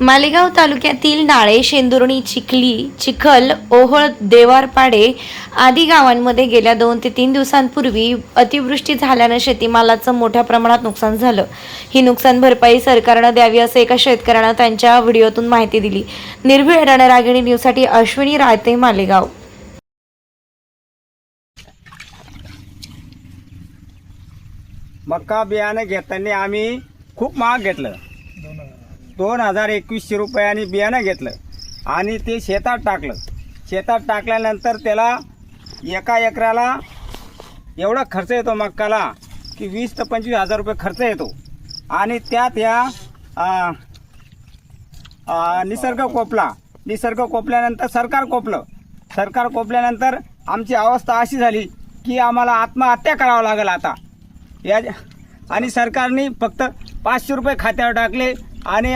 मालेगाव तालुक्यातील नाळे शेंदुर्णी चिखली चिखल ओहळ देवारपाडे आदी गावांमध्ये गेल्या दोन ते तीन दिवसांपूर्वी अतिवृष्टी झाल्यानं शेतीमालाचं मोठ्या प्रमाणात नुकसान झालं. ही नुकसान भरपाई सरकारनं द्यावी असं एका शेतकऱ्यानं त्यांच्या व्हिडिओतून माहिती दिली. निर्भीड रणरागिणी न्यूजसाठी अश्विनी रायते मालेगाव. मक्का बियाणं घेताना आम्ही खूप महाग घेतलं. दोन हजार एकवीसशे रुपयाने बियाणं घेतलं आणि ते शेतात टाकलं. शेतात टाकल्यानंतर त्याला एका एकराला एवढा खर्च येतो मक्काला की वीस ते पंचवीस हजार रुपये खर्च येतो. आणि त्यात ह्या निसर्ग कोपला. निसर्ग कोपल्यानंतर सरकार कोपलं. सरकार कोपल्यानंतर आमची अवस्था अशी झाली की आम्हाला आत्महत्या करावं लागेल आता. या आणि सरकारने फक्त पाचशे रुपये खात्यावर टाकले. आणि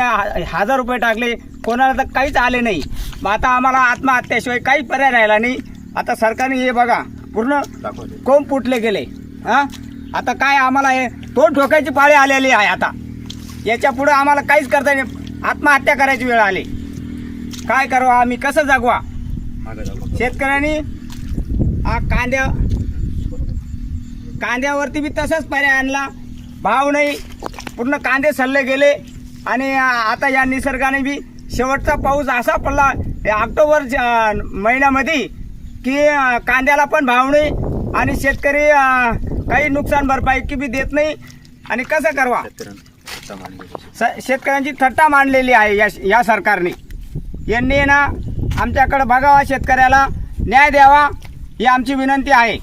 हजार रुपये टाकले कोणाला तर काहीच आले नाही. मग आता आम्हाला आत्महत्याशिवाय काही पर्याय राहिला नाही. आता सरकारने हे बघा पूर्ण कोंब फुटले गेले. हां? आता काय आम्हाला हे तोड ठोकायची पाळी आलेली आहे आता. याच्यापुढे आम्हाला काहीच करता नाही. आत्महत्या करायची वेळ आली. काय करावं आम्ही कसं जगवा? शेतकऱ्यांनी हा कांद्या कांद्यावरती बी तसाच पर्याय आणला. भाव नाही. पूर्ण कांदे सल्ले गेले. आणि आता या निसर्गाने बी शेवटचा पाऊस असा पडला ऑक्टोबर ज- महिन्यामध्ये की कांद्याला पण भाव नाही आणि शेतकरी काही नुकसान भरपाई की बी देत नाही. आणि कसं करवा? स शेतकऱ्यांची थट्टा मांडलेली आहे या या सरकारने. यांनी ना आमच्याकडे बघावा शेतकऱ्याला न्याय द्यावा ही आमची विनंती आहे.